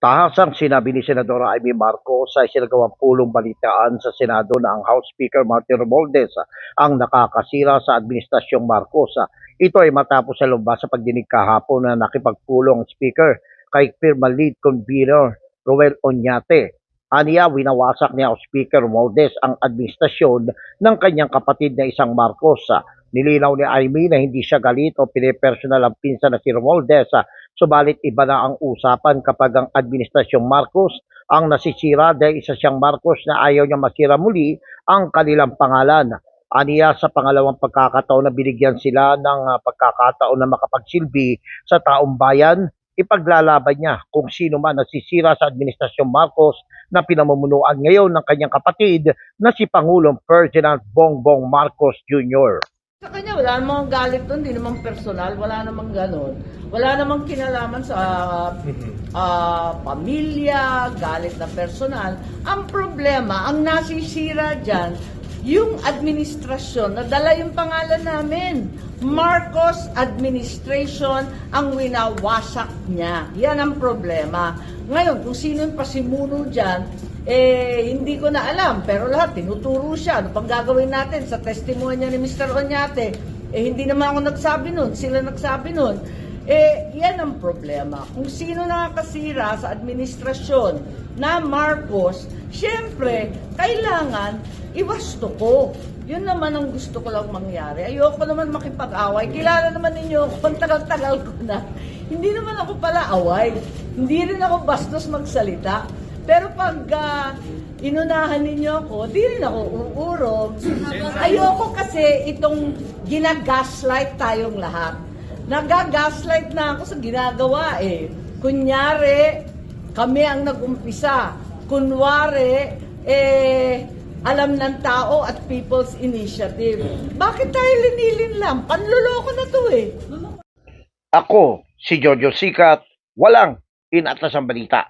Tahasang sinabi ni Senadora Amy Marcos sa isinagawang pulong balitaan sa Senado na ang House Speaker Martin Romualdez ang nakakasira sa Administrasyong Marcos. Ito ay matapos sa lumabas sa pagdinig kahapon na nakipagpulong Speaker kay Firma Lead Convener Roel Oñate. Aniya, winawasak ni House Speaker Romualdez ang administrasyon ng kanyang kapatid na isang Marcos. Nilinaw ni Amy na hindi siya galit o pinipersonal ang pinsan na si Romualdez Subalit iba na ang usapan kapag ang Administrasyong Marcos ang nasisira dahil isa siyang Marcos na ayaw niya masira muli ang kanilang pangalan. Aniya sa pangalawang pagkakataon na binigyan sila ng ah, pagkakataon na makapagsilbi sa taong bayan, ipaglalaban niya kung sino man nasisira sa Administrasyong Marcos na pinamumunuan ngayon ng kanyang kapatid na si Pangulong Ferdinand Bongbong Marcos Jr. Sa kanya, wala namang galit doon, hindi namang personal, wala namang ganon. Wala namang kinalaman sa ah, pamilya, galit na personal. Ang problema, ang nasisira dyan, yung administrasyon, nadala yung pangalan namin. Marcos Administration ang winawasak niya. Yan ang problema. Ngayon, kung sino yung pasimuno dyan, eh, hindi ko na alam. Pero lahat, tinuturo siya. Ano pang gagawin natin sa testimonya ni Mr. Oñate? Eh, hindi naman ako nagsabi nun. Sila nagsabi nun. Eh, yan ang problema. Kung sino nakakasira sa administrasyon na Marcos, syempre, kailangan iwasto ko. Yun naman ang gusto ko lang mangyari. Ayoko naman makipag-away. Kilala naman ninyo ako, tagal-tagal ko na. Hindi naman ako pala away. Hindi rin ako bastos magsalita. Pero pag ah, inunahan ninyo ako, di rin ako uurong. Ayoko kasi itong ginagaslight tayong lahat. Nagagaslight na ako sa ginagawa eh. Kunyari, kami ang nag-umpisa. Kunwari, eh, alam ng tao at People's Initiative. Bakit tayo linilin lang? Panluloko na to eh. Ako, si Jojo Sikat, walang inatas ang balita.